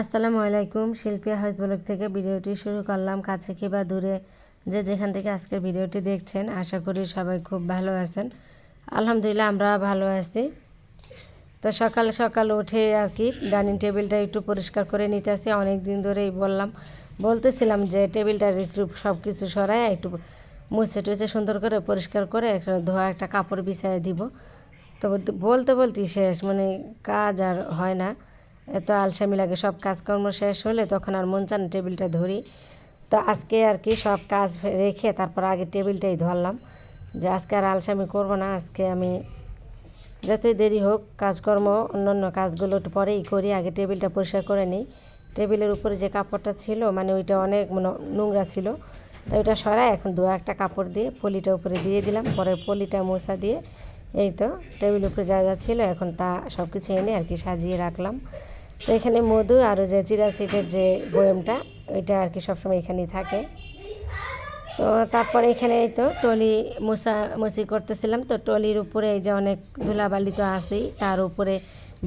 আসসালামু আলাইকুম, শিল্পী হাউস ব্লগ থেকে ভিডিওটি শুরু করলাম। কাছে কি বা দূরে যে যেখান থেকে আজকের ভিডিওটি দেখছেন, আশা করি সবাই খুব ভালো আছেন। আলহামদুলিল্লাহ আমরা ভালো আছি। তো সকাল সকাল উঠে আর কি ডাইনিং টেবিলটা একটু পরিষ্কার করে নিতে আসি। অনেক দিন ধরেই বললাম, বলতেছিলাম যে টেবিলটা একটু সব কিছু সরায় একটু মুছে টুছে সুন্দর করে পরিষ্কার করে একটা ধোয়া, একটা কাপড় বিছায় দিব। তো বলতে বলতেই শেষ মানে কাজ আর হয় না। এত আলসামি লাগে, সব কাজকর্ম শেষ হলে তখন আর মন চান টেবিলটা ধরি। তো আজকে আর কি সব কাজ রেখে তারপর আগে টেবিলটাই ধরলাম। যে আজকে আর আলসামি করব না, আজকে আমি যতই দেরি হোক কাজকর্ম, অন্যান্য কাজগুলো পরেই করি, আগে টেবিলটা পরিষ্কার করে নিই। টেবিলের উপরে যে কাপড়টা ছিল মানে ওইটা অনেক নোংরা ছিল। তো ওইটা সরাই এখন দু একটা কাপড় দিয়ে পলিটা উপরে দিয়ে দিলাম, পরে পলিটা মোছা দিয়ে এই তো টেবিলের উপরে যা যা ছিল এখন তা সব কিছু এনে আর কি সাজিয়ে রাখলাম। তো এখানে মধু আর যে চিরা চিটের যে বয়মটা, ওইটা আর কি সবসময় এখানেই থাকে। তো তারপরে এখানে তো টলি মশা মুছি করতেছিলাম। তো টলির উপরে এই যে অনেক ধুলাবালি তো আসেই তার উপরে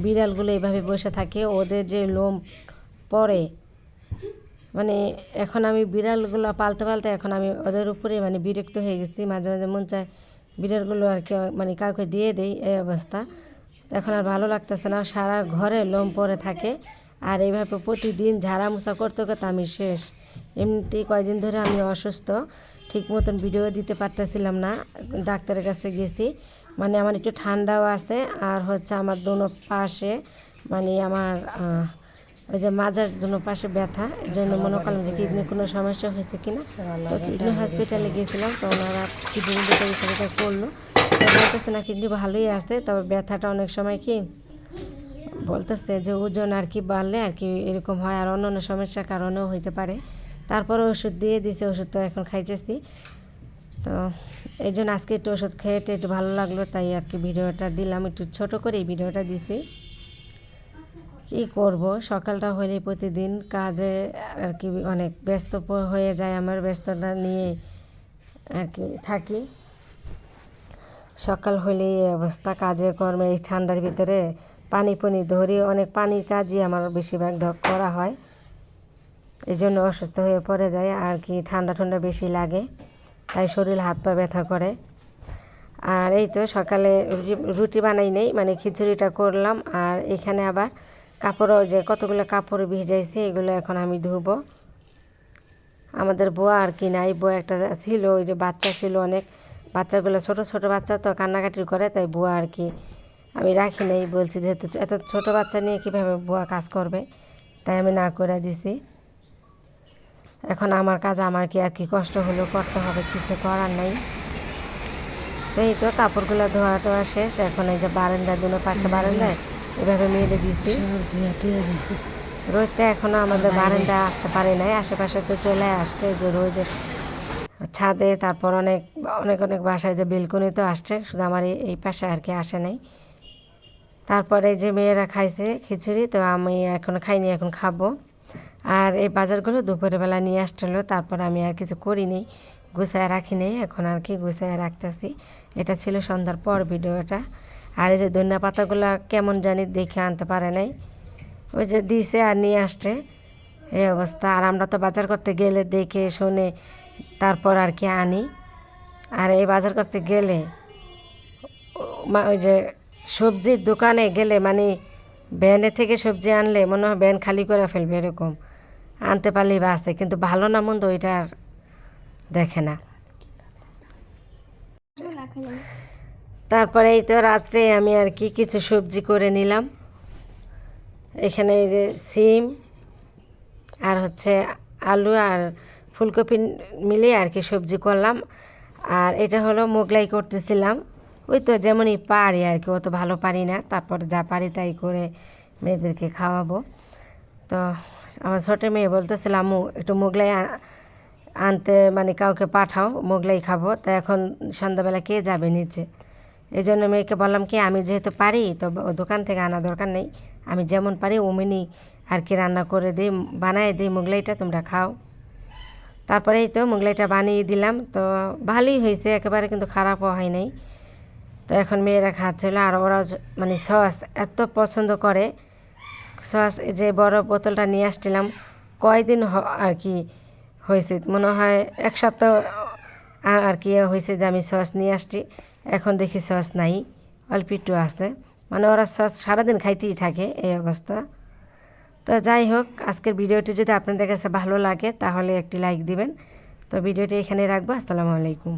বিড়ালগুলো এইভাবে বসে থাকে। ওদের যে লোম পরে মানে এখন আমি বিড়ালগুলো পালতে পালতে এখন আমি ওদের উপরে মানে বিরক্ত হয়ে গেছি। মাঝে মাঝে মন চায় বিড়ালগুলো আর কি মানে কাউকে দিয়ে দেই, এই অবস্থা। এখন আর ভালো লাগতেছে না। সারা ঘরে লোম পরে থাকে। আর এইভাবে প্রতিদিন ঝাড়া মোছা করতে করতে আমি শেষ। এমনিতেই কয়দিন ধরে আমি অসুস্থ। ঠিক মতন ভিডিও দিতে পারতেছিলাম না। ডাক্তারের কাছে গেছি। মানে আমার একটু ঠান্ডাও আছে। আর হচ্ছে আমার দোনো পাশে মানে আমার ওই যে মাজার দুনো পাশে ব্যথা। এই জন্য মনে করলাম যে কিডনি কোনো সমস্যা হয়েছে কিনা। তো কিডনি হসপিটালে গিয়েছিলাম তো ওনারা কিডনি করল। তো বলতেছে না কিডনি ভালোই আছে, তবে ব্যথাটা অনেক সময় কি বলতেছে যে ওজন আর কি বাড়লে আর কি এরকম হয়, আর অন্য অন্য সমস্যার কারণেও হইতে পারে। তারপরে ওষুধ দিয়ে দিছে, ওষুধ তো এখন খাইতেছি। তো এই জন্য আজকে একটু ওষুধ খেয়ে টেয়ে একটু ভালো লাগল, তাই আর কি ভিডিওটা দিলাম, একটু ছোট করে এই ভিডিওটা দিছি। কী করব, সকালটা হলে প্রতিদিন কাজে আর কি অনেক ব্যস্ত হয়ে যায়, আমার ব্যস্ততা নিয়ে আর কি থাকি। সকাল হলেই এই অবস্থা কাজে কর্মে এই ঠান্ডার ভিতরে পানি পানি ধরি, অনেক পানির কাজই আমার বেশিরভাগ করা হয়। এই জন্য অসুস্থ হয়ে পড়ে যায়, আর কি ঠান্ডা ঠান্ডা বেশি লাগে, তাই শরীর হাত পা ব্যথা করে। আর এই তো সকালে রুটি- রুটি বানাই নেই মানে খিচুড়িটা করলাম, আর এখানে আবার কাপড়ও যে কতগুলো কাপড় ভিজাইছে, এগুলো এখন আমি ধুবো। আমাদের বুয়া আর কি নাই বুয়া একটা ছিল, ওই যে বাচ্চা ছিল অনেক বাচ্চাগুলো ছোট ছোট বাচ্চা তো কান্নাকাটি করে তাই বুয়া আর কি আমি রাখি নাই বলছি যেহেতু এত ছোট বাচ্চা নিয়ে কীভাবে বুয়া কাজ করবে? তাই আমি না করে দিছি। এখন আমার কাজ আমার কি আর কি কষ্ট হলেও করতে হবে কিছু করার নাই। তো এই তো কাপড়গুলো ধোয়া টোয়া শেষ এখন এই যে বারান্দা দুনো পাশে বারান্দায় এভাবে মেলে দিছি। রোদটা এখনও আমাদের বারান্দা আসতে পারে নাই আশেপাশে তো চলে আসছে যে রোদে ছাদে, তারপর অনেক অনেক অনেক বাসায় যে বেলকনি তো আসছে, শুধু আমার এই- পাশে আর কি আসে নাই। তারপরে যে মেয়েরা খাইছে খিচুড়ি, তো আমি এখন খাইনি, এখন খাব। আর এই বাজারগুলো দুপুরের বেলা নিয়ে আসছিল, তারপর আমি আর কিছু করিনি, গুছায় রাখি নেই, এখন আর কি গুছায় রাখতেছি। এটা ছিল সন্ধ্যার পর ভিডিওটা। আর এই যে ধনিয়া পাতাগুলো কেমন জানি দেখে আনতে পারে নাই। ওই যে দিছে আর নিয়ে আসছে, এই অবস্থা। আর আমরা তো বাজার করতে গেলে দেখে, শুনে তারপর আর কি আনি। আর এই বাজার করতে গেলে ওই যে সবজির দোকানে গেলে মানে ভ্যানে থেকে সবজি আনলে মনে হয় ভ্যান খালি করে ফেলবে এরকম। আনতে পারলেই বা আসে কিন্তু ভালো না মন্দ ওইটা আর দেখে না। তারপরে এই তো রাত্রে আমি আর কি কিছু সবজি করে নিলাম। এখানে এই যে সিম, আর হচ্ছে আলু আর ফুলকপি মিলিয়ে আর কি সবজি করলাম। আর এটা হলো মোগলাই করতেছিলাম। ওই তো যেমনই পারি আর কি, অত ভালো পারি না। তারপর যা পারি তাই করে মেয়েদেরকে খাওয়াবো। তো আমার ছোটো মেয়ে বলতেছিল, আম্মু, একটু মোগলাই আনতে মানে কাউকে পাঠাও, মোগলাই খাব। তা এখন সন্ধ্যাবেলা কে যাবে নিচে? এই জন্য মেয়েকে বললাম কি, আমি যেহেতু পারি, তো দোকান থেকে আনা দরকার নেই। আমি যেমন পারি অমনি আর কি রান্না করে দিই, বানায় দিই মোগলাইটা, তোমরা খাও। তারপরে এই তো মোগলাইটা বানিয়ে দিলাম। তো ভালোই হয়েছে, একেবারে কিন্তু খারাপও হয় নাই। তো এখন মেয়েরা খাচ্ছিল আর ওরাও য- মানে সস এত পছন্দ করে। সস যে বড় বোতলটা নিয়ে আসছিলাম, কয়দিন আর কি হয়েছে, মনে হয় এক সপ্তাহ আর কি হয়েছে যে আমি সস নিয়ে আসছি। এখন দেখি সস নাই, অল্প একটু আছে। মানে ওরা সস সারাদিন খাইতেই থাকে, এই অবস্থা। তো যাই হোক, আজকের ভিডিওটি যদি আপনাদের কাছে ভালো লাগে, তাহলে একটি লাইক দিবেন। তো ভিডিওটি এখানে রাখব। আসসালামু আলাইকুম।